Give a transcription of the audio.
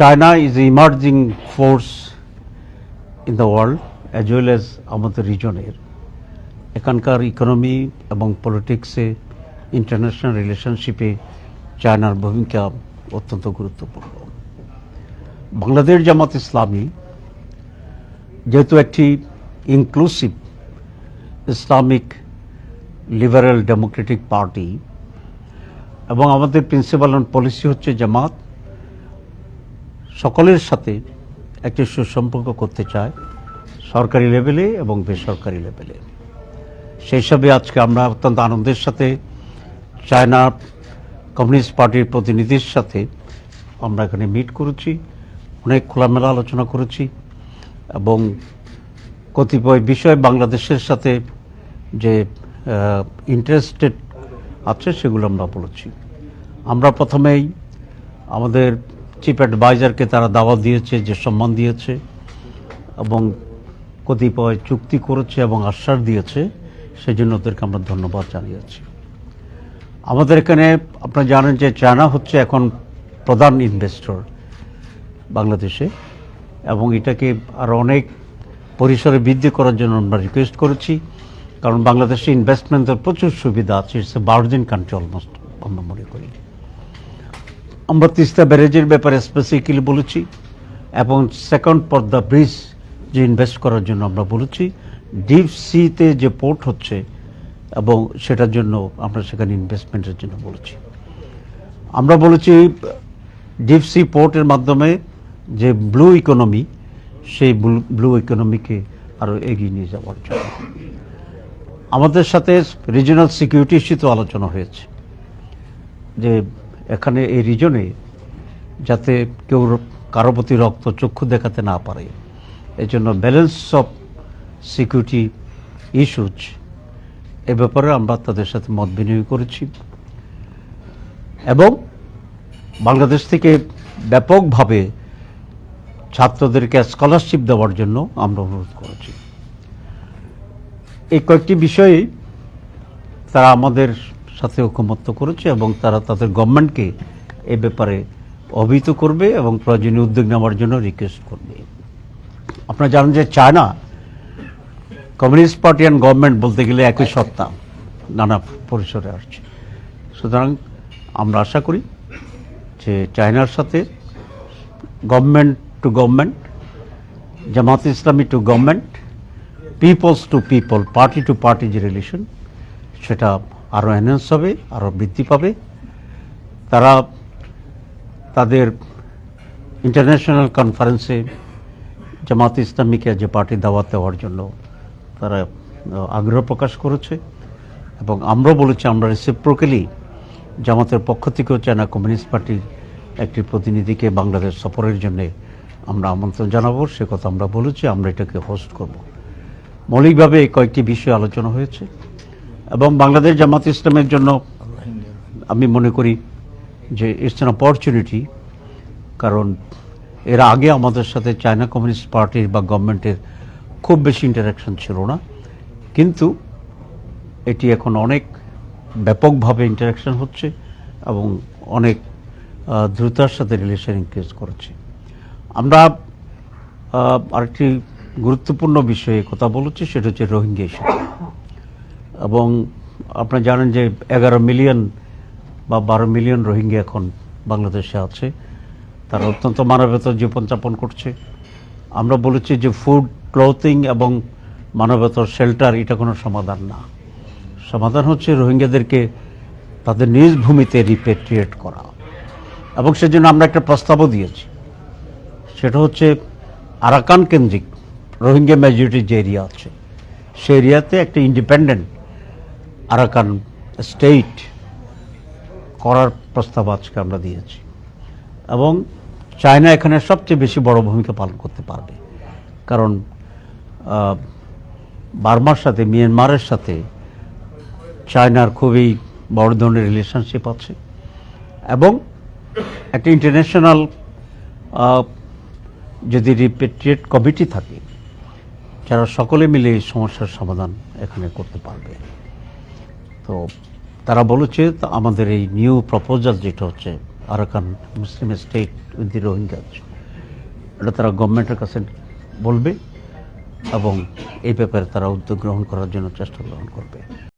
China is an emerging force in the world, as well as আমাদের রিজনের এখানকার economy এবং পলিটিক্সে ইন্টারন্যাশনাল রিলেশনশিপে চায়নার ভূমিকা অত্যন্ত গুরুত্বপূর্ণ। বাংলাদেশ জামাত ইসলামী যেহেতু একটি inclusive Islamic liberal democratic party এবং আমাদের প্রিন্সিপাল পলিসি হচ্ছে জামাত সকলের সাথে একটি সুসম্পর্ক করতে চায়, সরকারি লেভেলে এবং বেসরকারি লেভেলে। সেই হিসাবে আজকে আমরা অত্যন্ত আনন্দের সাথে চায়না কমিউনিস্ট পার্টির প্রতিনিধির সাথে আমরা এখানে মিট করেছি, অনেক খোলামেলা আলোচনা করেছি এবং কতিপয় বিষয় বাংলাদেশের সাথে যে ইন্টারেস্টেড আছে সেগুলো আমরা বলেছি। আমরা প্রথমেই আমাদের চিফ অ্যাডভাইজারকে তারা দাওয়াত দিয়েছে, যে সম্মান দিয়েছে এবং কতিপয় চুক্তি করেছে এবং আশ্বাস দিয়েছে সেই জন্য ওদেরকে আমরা ধন্যবাদ জানিয়েছি। আমাদের এখানে আপনারা জানেন যে চায়না হচ্ছে এখন প্রধান ইনভেস্টর বাংলাদেশে এবং এটাকে আরও অনেক পরিসরে বৃদ্ধি করার জন্য আমরা রিকোয়েস্ট করেছি, কারণ বাংলাদেশে ইনভেস্টমেন্টের প্রচুর সুবিধা আছে it's a virgin country almost আমরা মনে করি। আমরা তিস্তা ব্যারেজের ব্যাপারে স্পেসিফিক্যালি বলেছি, এবং সেকেন্ড পদ্মা ব্রিজ যে ইনভেস্ট করার জন্য আমরা বলেছি ডিপ সিতে যে পোর্ট হচ্ছে, এবং সেটার জন্য আমরা সেখানে ইনভেস্টমেন্টের জন্য বলেছি। আমরা বলেছি ডিপ সি পোর্টের মাধ্যমে যে ব্লু ইকোনমি সেই ব্লু ইকোনমিকে আরও এগিয়ে নিয়ে যাওয়ার জন্য। আমাদের সাথে রিজিনাল সিকিউরিটি ইস্যুতে আলোচনা হয়েছে। যে এখানে এই রিজনে যাতে কেউ কারও প্রতি রক্ত চক্ষু দেখাতে না পারে। এই জন্য ব্যালেন্স অফ সিকিউরিটি ইস্যুজ এ ব্যাপারে আমরা তাদের সাথে মত বিনিময় করেছি। এবং বাংলাদেশ থেকে ব্যাপকভাবে ছাত্রদেরকে স্কলারশিপ দেওয়ার জন্য আমরা অনুরোধ করেছি। এই কয়েকটি বিষয়ে তারা আমাদের সাথে ঐকমত্য করেছে এবং তারা তাদের গভর্নমেন্টকে এ ব্যাপারে অভিহিত করবে এবং প্রয়োজনীয় উদ্যোগ নেওয়ার জন্য রিকোয়েস্ট করবে। আপনারা জানেন যে China communist party and government বলতে গেলে একই সত্তা, নানা পরিসরে আসছে। সুতরাং আমরা আশা করি যে চায়নার সাথে government to government Jamaat Islami to government peoples to people party to party যে রিলেশন সেটা আরও এনহ্যান্স হবে আরও বৃদ্ধি পাবে। তারা তাদের ইন্টারন্যাশনাল কনফারেন্সে জামাত ইসলামীকে যে পার্টি দাওয়াত দেওয়ার জন্য তারা আগ্রহ প্রকাশ করেছে এবং আমরা বলেছি, আমরা রেসিপ্রোকেলি জামাতের পক্ষ থেকেও চায়না কমিউনিস্ট পার্টির একটি প্রতিনিধিকে বাংলাদেশ সফরের জন্যে আমরা আমন্ত্রণ জানাব। সে কথা আমরা বলেছি, আমরা এটাকে হোস্ট করব। মৌলিকভাবে কয়েকটি বিষয় আলোচনা হয়েছে। এবং বাংলাদেশ জামাত ইসলামের জন্য আমি মনে করি যে ইটস অ্যান অপরচুনিটি কারণ এর আগে আমাদের সাথে চায়না কমিউনিস্ট পার্টির বা গভর্নমেন্টের খুব বেশি ইন্টারাকশন ছিল না। কিন্তু এটি এখন অনেক ব্যাপকভাবে ইন্টারাকশন হচ্ছে এবং অনেক দ্রুতার সাথে রিলেশন ইনক্রিজ করেছে। আমরা আরেকটি গুরুত্বপূর্ণ বিষয়ে কথা বলেছি, সেটা হচ্ছে রোহিঙ্গা ইস্যু এবং আপনারা জানেন যে এগারো মিলিয়ন বা বারো মিলিয়ন রোহিঙ্গা এখন বাংলাদেশে আছে। তারা অত্যন্ত মানবতার জীবনযাপন করছে। আমরা বলেছি যে ফুড ক্লোথিং এবং মানবতার শেল্টার এটা কোনো সমাধান না। সমাধান হচ্ছে রোহিঙ্গাদেরকে তাদের নিজ ভূমিতে রিপেট্রিয়েট করা। এবং সেজন্য আমরা একটা প্রস্তাবও দিয়েছি। সেটা হচ্ছে আরাকান কেন্দ্রিক রোহিঙ্গা মেজরিটির যে এরিয়া আছে সেই এরিয়াতে একটা ইন্ডিপেন্ডেন্ট আরাকান স্টেট করার প্রস্তাব আজকে আমরা দিয়েছি। এবং চায়না এখানে সবচেয়ে বেশি বড় ভূমিকা পালন করতে পারবে। কারণ বার্মার সাথে, মিয়ানমারের সাথে চায়নার খুবই বড় ধরনের রিলেশনশিপ আছে। এবং একটা ইন্টারন্যাশনাল যদি রিপেট্রিয়েট কমিটি থাকে, যারা সকলে মিলে এই সমস্যার সমাধান এখানে করতে পারবে। তো তারা বলেছে আমাদের এই নিউ প্রপোজাল যেটা হচ্ছে Arakan Muslim state with the Rohingyas এটা তারা গভর্নমেন্টের কাছে বলবে এবং এই ব্যাপারে তারা উদ্যোগ গ্রহণ করার জন্য চেষ্টা গ্রহণ করবে।